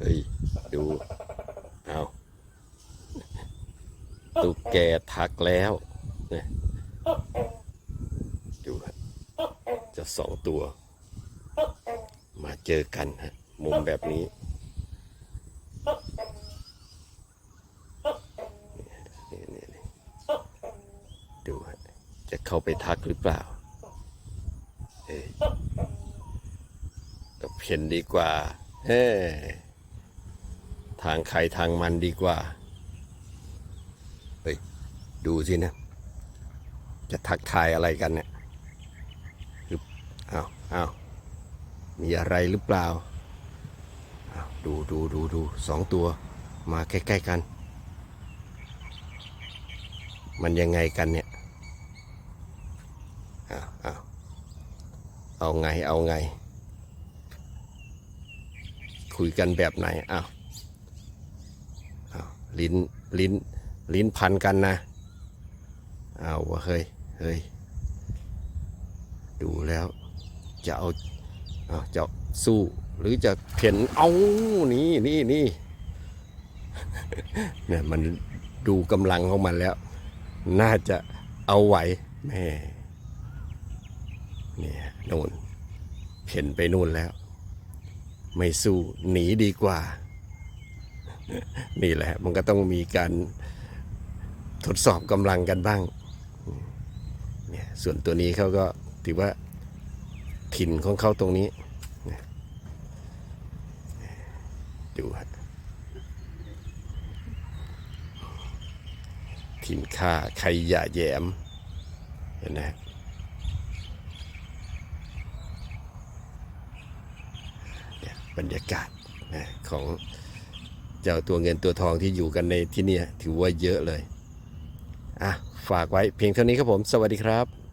เฮ้ย ดู เอาตุกแกทักแล้วนี่ยดูฮะจะสองตัว มาเจอกันฮะ มุมแบบนี้นี่นี่นี่ดูฮะ จะเข้าไปทักหรือเปล่าเอ้ยกับเห็นดีกว่า เฮ้ ทางใครทางมันดีกว่า เฮ้ย ดูสินะ จะทักทายอะไรกันเนี่ยคืออ้าวอ้าวมีอะไรหรือเปล่าอ้าวดูดูดูดูสองตัว มาใกล้ๆกัน มันยังไงกันเนี่ยอ้าวอ้าวเอาไงเอาไง คุยกันแบบไหนอาวอ้าว ลิ้นลิ้นลิ้นพันกันนะเอาวะเฮ้ยเฮ้ยดูแล้ว จะเอาอ้าจะสู้หรือจะเพ่นเอานี่นี่นี่เนี่ยมันดูกำลังของมันแล้ว น่าจะเอาไหวแม่เนี่ยโน่นเพ่นไปนู่นแล้ว ไม่สู้หนีดีกว่า นี่แหละ มันก็ต้องมีการทดสอบกำลังกันบ้างเนี่ยส่วนตัวนี้เขาก็ถือว่าถิ่นของเขาตรงนี้เนี่ยดูฮะถิ่นค่าใครอย่าแยมเห็นไหมเนี่ยบรรยากาศของ เจ้าตัวเงินตัวทองที่อยู่กันในที่นี่ถือว่าเยอะเลยอะฝากไว้เพียงเท่านี้ครับผม สวัสดีครับ